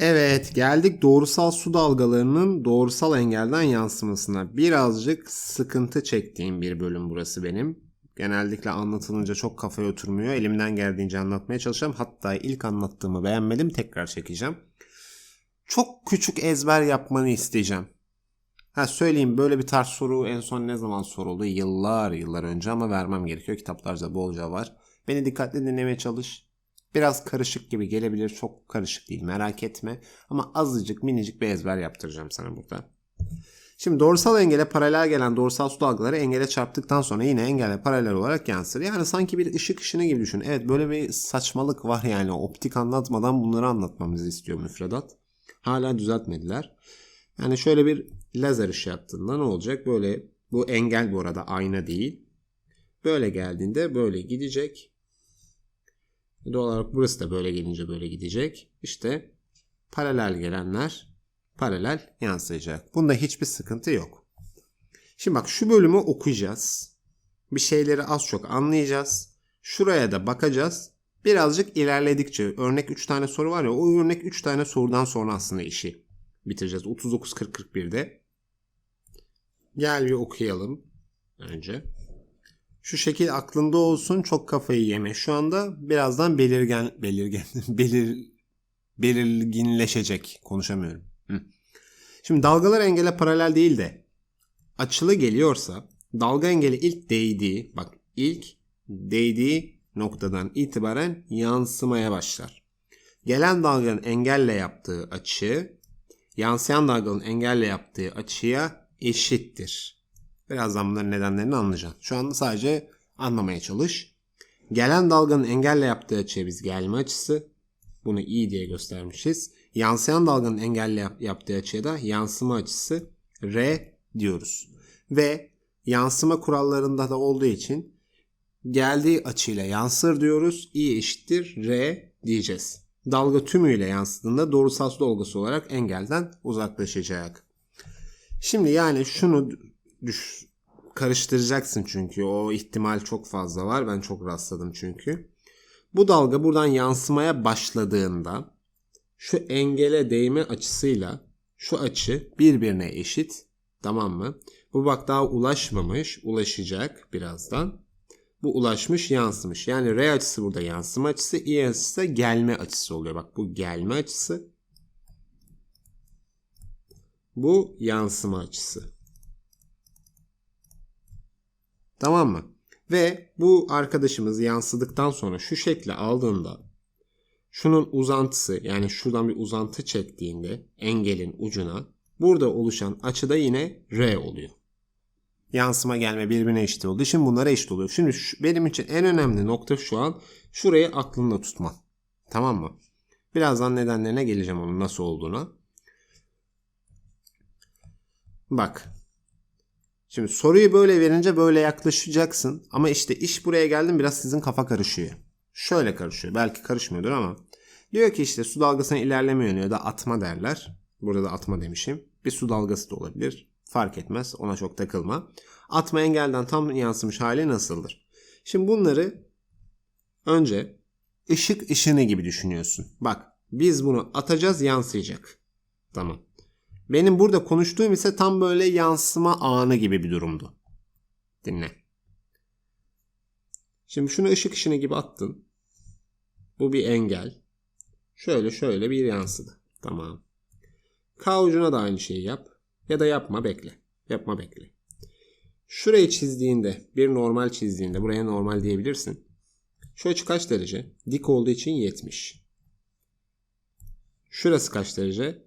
Evet geldik doğrusal su dalgalarının doğrusal engelden yansımasına. Birazcık sıkıntı çektiğim bir bölüm burası benim. Genellikle anlatılınca çok kafaya oturmuyor. Elimden geldiğince anlatmaya çalışacağım. Hatta ilk anlattığımı beğenmedim tekrar çekeceğim. Çok küçük ezber yapmanı isteyeceğim. Ha söyleyeyim böyle bir tarz soru en son ne zaman soruldu? Yıllar yıllar önce ama vermem gerekiyor. Kitaplarda bolca var. Beni dikkatli dinlemeye çalış. Biraz karışık gibi gelebilir. Çok karışık değil merak etme. Ama azıcık minicik bir ezber yaptıracağım sana burada. Şimdi doğrusal engele paralel gelen doğrusal su dalgaları engele çarptıktan sonra yine engele paralel olarak yansır. Yani sanki bir ışık ışını gibi düşün. Evet böyle bir saçmalık var yani. Optik anlatmadan bunları anlatmamızı istiyor müfredat. Hala düzeltmediler. Yani şöyle bir lazer ışığı attığında ne olacak? Böyle bu engel bu arada ayna değil. Böyle geldiğinde böyle gidecek. Doğal olarak burası da böyle gelince böyle gidecek. İşte paralel gelenler paralel yansıyacak. Bunda hiçbir sıkıntı yok. Şimdi bak şu bölümü okuyacağız. Bir şeyleri az çok anlayacağız. Şuraya da bakacağız. Birazcık ilerledikçe örnek 3 tane soru var ya o örnek 3 tane sorudan sonra aslında işi bitireceğiz. 39 40 41'de. Gel bir okuyalım önce. Şu şekil aklında olsun çok kafayı yeme. Şu anda birazdan belirgen belirgen belir belirginleşecek. Konuşamıyorum. Şimdi dalgalar engele paralel değil de açılı geliyorsa dalga engeli ilk değdiği bak ilk değdiği noktadan itibaren yansımaya başlar. Gelen dalganın engelle yaptığı açı yansıyan dalganın engelle yaptığı açıya eşittir. Birazdan bunların nedenlerini anlayacaksın. Şu anda sadece anlamaya çalış. Gelen dalganın engelle yaptığı açıya biz gelme açısı. Bunu i diye göstermişiz. Yansıyan dalganın engelle yap- yaptığı açıya da yansıma açısı r diyoruz. Ve yansıma kurallarında da olduğu için geldiği açıyla yansır diyoruz. i eşittir r diyeceğiz. Dalga tümüyle yansıdığında doğrusal su dalgası olarak engelden uzaklaşacak. Şimdi yani şunu düş karıştıracaksın çünkü o ihtimal çok fazla var. Ben çok rastladım çünkü. Bu dalga buradan yansımaya başladığında şu engele değme açısıyla şu açı birbirine eşit. Tamam mı? Bu bak daha ulaşmamış. Ulaşacak birazdan. Bu ulaşmış yansımış. Yani R açısı burada yansıma açısı. I açısı da gelme açısı oluyor. Bak bu gelme açısı. Bu yansıma açısı. Tamam mı? Ve bu arkadaşımız yansıdıktan sonra şu şekli aldığında şunun uzantısı yani şuradan bir uzantı çektiğinde engelin ucuna burada oluşan açı da yine R oluyor. Yansıma gelme birbirine eşit olduğu için bunlara eşit oluyor. Şimdi şu- benim için en önemli nokta şu an şurayı aklında tutman. Tamam mı? Birazdan nedenlerine geleceğim onun nasıl olduğuna. Bak. Şimdi soruyu böyle verince böyle yaklaşacaksın. Ama işte iş buraya geldim biraz sizin kafa karışıyor. Şöyle karışıyor. Belki karışmıyordur ama. Diyor ki işte su dalgasına ilerleme yönü ya da atma derler. Burada da atma demişim. Bir su dalgası da olabilir. Fark etmez. Ona çok takılma. Atma engelden tam yansımış hali nasıldır? Şimdi bunları önce ışık ışını gibi düşünüyorsun. Bak biz bunu atacağız yansıyacak. Tamam. Benim burada konuştuğum ise tam böyle yansıma anı gibi bir durumdu. Dinle. Şimdi şunu ışık ışını gibi attın. Bu bir engel. Şöyle şöyle bir yansıdı. Tamam. K ucuna da aynı şeyi yap. Ya da yapma bekle. Yapma bekle. Şurayı çizdiğinde bir normal çizdiğinde buraya normal diyebilirsin. Şu kaç derece? Dik olduğu için 70. Şurası kaç derece?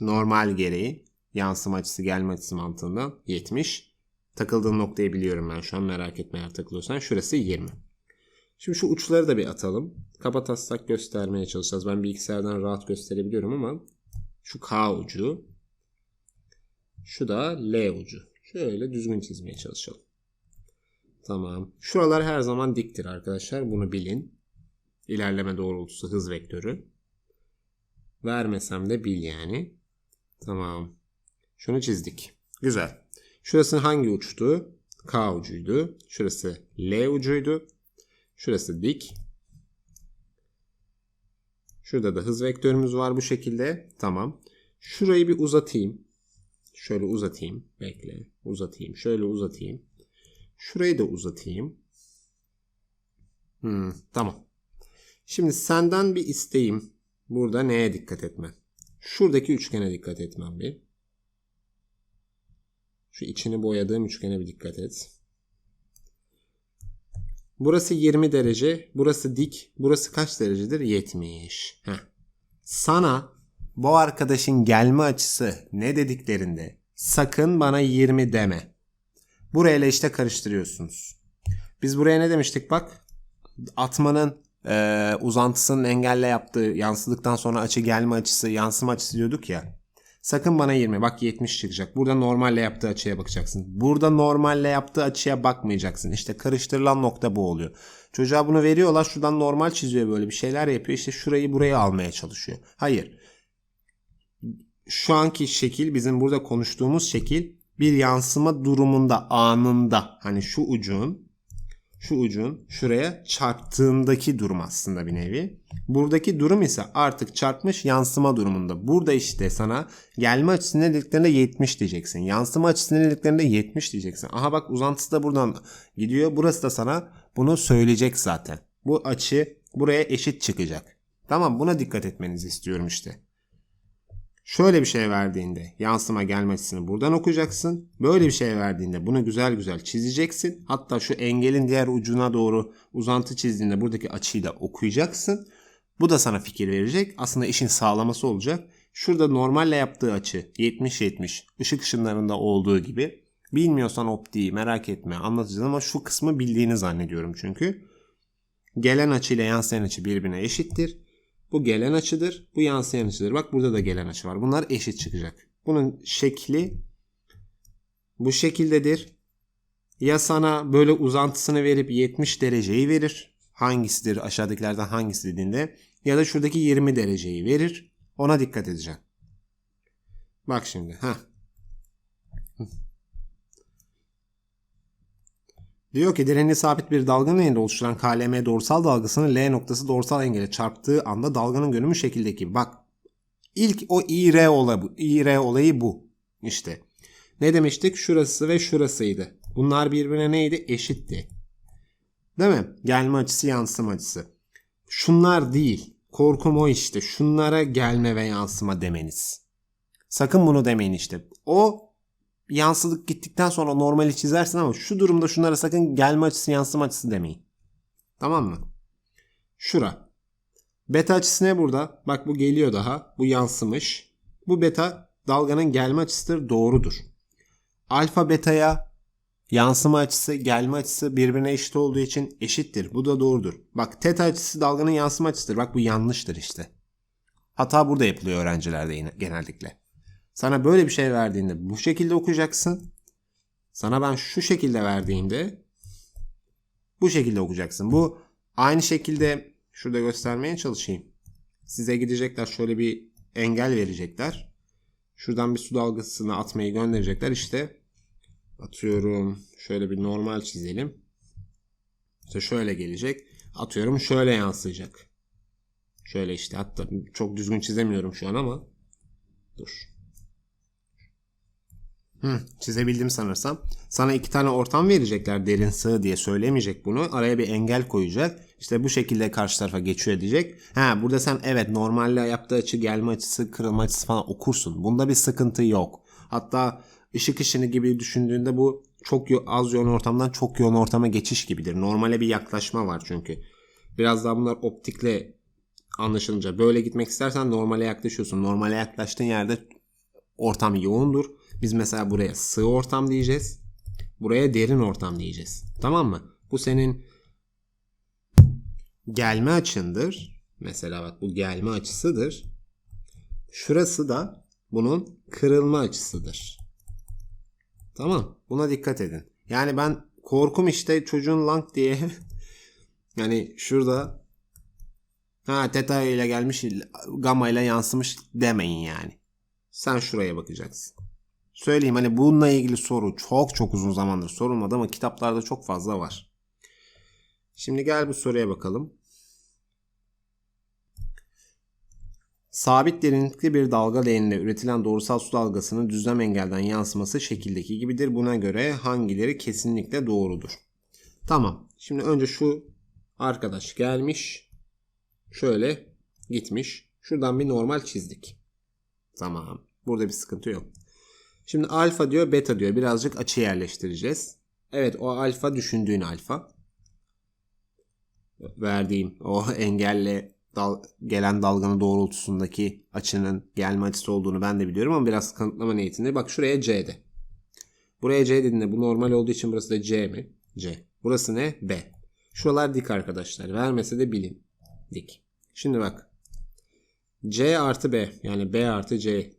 Normal gereği yansıma açısı gelme açısı mantığından 70. Takıldığım noktayı biliyorum ben şu an merak etme eğer takılıyorsan. Şurası 20. Şimdi şu uçları da bir atalım. Kaba taslak göstermeye çalışacağız. Ben bilgisayardan rahat gösterebiliyorum ama şu K ucu şu da L ucu. Şöyle düzgün çizmeye çalışalım. Tamam. Şuralar her zaman diktir arkadaşlar. Bunu bilin. İlerleme doğrultusu hız vektörü. Vermesem de bil yani. Tamam. Şunu çizdik. Güzel. Şurası hangi uçtu? K ucuydu. Şurası L ucuydu. Şurası dik. Şurada da hız vektörümüz var bu şekilde. Tamam. Şurayı bir uzatayım. Şöyle uzatayım. Bekle. Uzatayım. Şöyle uzatayım. Şurayı da uzatayım. Hmm, tamam. Şimdi senden bir isteğim. Burada neye dikkat etmen? Şuradaki üçgene dikkat etmem bir. Şu içini boyadığım üçgene bir dikkat et. Burası 20 derece. Burası dik. Burası kaç derecedir? 70. Heh. Sana bu arkadaşın gelme açısı ne dediklerinde sakın bana 20 deme. Burayla işte karıştırıyorsunuz. Biz buraya ne demiştik bak? Atmanın e, uzantısının engelle yaptığı yansıdıktan sonra açı gelme açısı yansıma açısı diyorduk ya. Sakın bana 20 bak 70 çıkacak. Burada normalle yaptığı açıya bakacaksın. Burada normalle yaptığı açıya bakmayacaksın. İşte karıştırılan nokta bu oluyor. Çocuğa bunu veriyorlar şuradan normal çiziyor böyle bir şeyler yapıyor. İşte şurayı buraya almaya çalışıyor. Hayır. Şu anki şekil bizim burada konuştuğumuz şekil bir yansıma durumunda anında hani şu ucun şu ucun şuraya çarptığındaki durum aslında bir nevi. Buradaki durum ise artık çarpmış yansıma durumunda. Burada işte sana gelme açısı ne dediklerinde 70 diyeceksin. Yansıma açısı ne dediklerinde 70 diyeceksin. Aha bak uzantısı da buradan gidiyor. Burası da sana bunu söyleyecek zaten. Bu açı buraya eşit çıkacak. Tamam buna dikkat etmenizi istiyorum işte. Şöyle bir şey verdiğinde yansıma gelme açısını buradan okuyacaksın. Böyle bir şey verdiğinde bunu güzel güzel çizeceksin. Hatta şu engelin diğer ucuna doğru uzantı çizdiğinde buradaki açıyı da okuyacaksın. Bu da sana fikir verecek. Aslında işin sağlaması olacak. Şurada normalle yaptığı açı 70-70 ışık ışınlarında olduğu gibi. Bilmiyorsan optiği merak etme anlatacağız ama şu kısmı bildiğini zannediyorum çünkü. Gelen açı ile yansıyan açı birbirine eşittir. Bu gelen açıdır. Bu yansıyan açıdır. Bak burada da gelen açı var. Bunlar eşit çıkacak. Bunun şekli bu şekildedir. Ya sana böyle uzantısını verip 70 dereceyi verir. Hangisidir aşağıdakilerden hangisi dediğinde. Ya da şuradaki 20 dereceyi verir. Ona dikkat edeceğim. Bak şimdi. ha. Diyor ki direnli sabit bir dalganın elinde oluşturan KLM doğrusal dalgasının L noktası doğrusal engele çarptığı anda dalganın görünümü şekildeki. Bak ilk o IR olayı. IR olayı bu. İşte. Ne demiştik? Şurası ve şurasıydı. Bunlar birbirine neydi? Eşitti. Değil mi? Gelme açısı yansıma açısı. Şunlar değil. Korkum o işte. Şunlara gelme ve yansıma demeniz. Sakın bunu demeyin işte. O yansıdık gittikten sonra normali çizersin ama şu durumda şunlara sakın gelme açısı yansıma açısı demeyin. Tamam mı? Şura. Beta açısı ne burada? Bak bu geliyor daha. Bu yansımış. Bu beta dalganın gelme açısıdır. Doğrudur. Alfa betaya yansıma açısı, gelme açısı birbirine eşit olduğu için eşittir. Bu da doğrudur. Bak teta açısı dalganın yansıma açısıdır. Bak bu yanlıştır işte. Hata burada yapılıyor öğrencilerde yine genellikle. Sana böyle bir şey verdiğinde bu şekilde okuyacaksın. Sana ben şu şekilde verdiğimde bu şekilde okuyacaksın. Bu aynı şekilde şurada göstermeye çalışayım. Size gidecekler şöyle bir engel verecekler. Şuradan bir su dalgasını atmayı gönderecekler. İşte atıyorum şöyle bir normal çizelim. İşte şöyle gelecek. Atıyorum şöyle yansıyacak. Şöyle işte hatta çok düzgün çizemiyorum şu an ama dur. Hı, çizebildim sanırsam. Sana iki tane ortam verecekler derin sığ diye söylemeyecek bunu. Araya bir engel koyacak. İşte bu şekilde karşı tarafa geçiyor edecek. Ha burada sen evet normalle yaptığı açı gelme açısı kırılma açısı falan okursun. Bunda bir sıkıntı yok. Hatta ışık ışını gibi düşündüğünde bu çok az yoğun ortamdan çok yoğun ortama geçiş gibidir. Normale bir yaklaşma var çünkü. Biraz daha bunlar optikle anlaşılınca. Böyle gitmek istersen normale yaklaşıyorsun. Normale yaklaştığın yerde ortam yoğundur. Biz mesela buraya sığ ortam diyeceğiz. Buraya derin ortam diyeceğiz. Tamam mı? Bu senin gelme açındır. Mesela bak bu gelme açısıdır. Şurası da bunun kırılma açısıdır. Tamam. Buna dikkat edin. Yani ben korkum işte çocuğun lang diye yani şurada ha teta ile gelmiş gamma ile yansımış demeyin yani. Sen şuraya bakacaksın söyleyeyim hani bununla ilgili soru çok çok uzun zamandır sorulmadı ama kitaplarda çok fazla var. Şimdi gel bu soruya bakalım. Sabit derinlikli bir dalga leğeninde üretilen doğrusal su dalgasının düzlem engelden yansıması şekildeki gibidir. Buna göre hangileri kesinlikle doğrudur? Tamam. Şimdi önce şu arkadaş gelmiş. Şöyle gitmiş. Şuradan bir normal çizdik. Tamam. Burada bir sıkıntı yok. Şimdi alfa diyor, beta diyor. Birazcık açı yerleştireceğiz. Evet o alfa düşündüğün alfa. Verdiğim o engelle dal, gelen dalganın doğrultusundaki açının gelme açısı olduğunu ben de biliyorum ama biraz kanıtlama niyetinde. Bak şuraya C'de. Buraya C dediğinde bu normal olduğu için burası da C mi? C. Burası ne? B. Şuralar dik arkadaşlar. Vermese de bilin. Dik. Şimdi bak. C artı B yani B artı C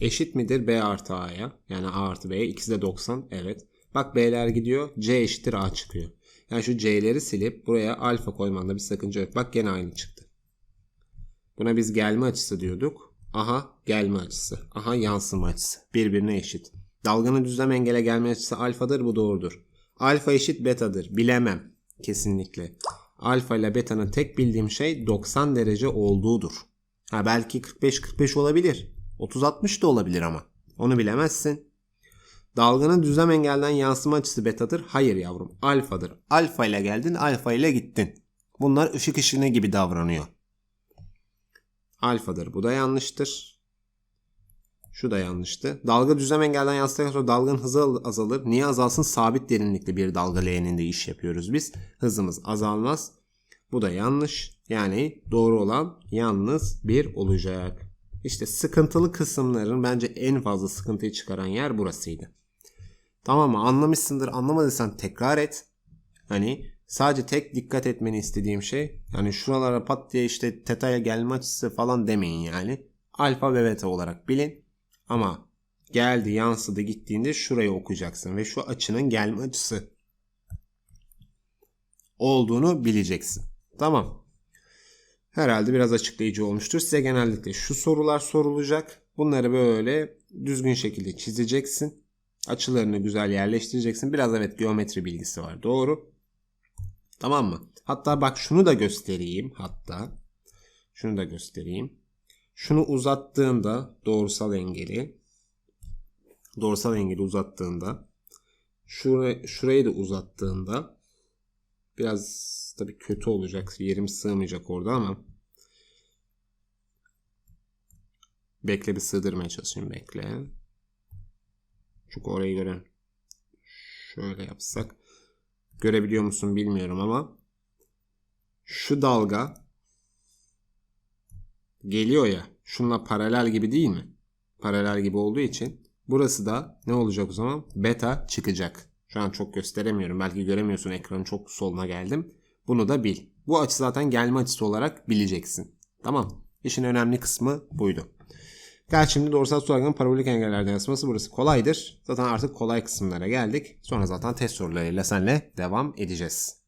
eşit midir B artı A'ya? Yani A artı B. İkisi de 90. Evet. Bak B'ler gidiyor. C eşittir A çıkıyor. Yani şu C'leri silip buraya alfa koymanda bir sakınca yok. Bak gene aynı çıktı. Buna biz gelme açısı diyorduk. Aha gelme açısı. Aha yansıma açısı. Birbirine eşit. Dalganın düzlem engele gelme açısı alfadır bu doğrudur. Alfa eşit betadır. Bilemem. Kesinlikle. Alfa ile beta'nın tek bildiğim şey 90 derece olduğudur. Ha belki 45-45 olabilir. 30-60 da olabilir ama. Onu bilemezsin. Dalganın düzlem engelden yansıma açısı betadır. Hayır yavrum. Alfadır. Alfa ile geldin, alfa ile gittin. Bunlar ışık ışını gibi davranıyor. Alfadır. Bu da yanlıştır. Şu da yanlıştı. Dalga düzlem engelden yansıdıktan sonra dalganın hızı azalır. Niye azalsın? Sabit derinlikli bir dalga leğeninde iş yapıyoruz biz. Hızımız azalmaz. Bu da yanlış. Yani doğru olan yalnız bir olacak. İşte sıkıntılı kısımların bence en fazla sıkıntıyı çıkaran yer burasıydı. Tamam mı? Anlamışsındır. Anlamadıysan tekrar et. Hani sadece tek dikkat etmeni istediğim şey yani şuralara pat diye işte teta'ya gelme açısı falan demeyin yani. Alfa ve beta olarak bilin. Ama geldi yansıdı gittiğinde şurayı okuyacaksın ve şu açının gelme açısı olduğunu bileceksin. Tamam. Herhalde biraz açıklayıcı olmuştur. Size genellikle şu sorular sorulacak. Bunları böyle düzgün şekilde çizeceksin. Açılarını güzel yerleştireceksin. Biraz evet geometri bilgisi var. Doğru. Tamam mı? Hatta bak şunu da göstereyim. Hatta şunu da göstereyim. Şunu uzattığımda doğrusal engeli doğrusal engeli uzattığında şurayı, şurayı da uzattığında biraz tabii kötü olacak. Yerim sığmayacak orada ama bekle bir sığdırmaya çalışayım bekle. Çünkü orayı gören şöyle yapsak görebiliyor musun bilmiyorum ama şu dalga geliyor ya şunla paralel gibi değil mi? Paralel gibi olduğu için burası da ne olacak o zaman? Beta çıkacak. Şu an çok gösteremiyorum. Belki göremiyorsun ekranın çok soluna geldim. Bunu da bil. Bu açı zaten gelme açısı olarak bileceksin. Tamam. İşin önemli kısmı buydu. Gel şimdi doğrusal su parabolik engellerden yansıması burası kolaydır. Zaten artık kolay kısımlara geldik. Sonra zaten test sorularıyla senle devam edeceğiz.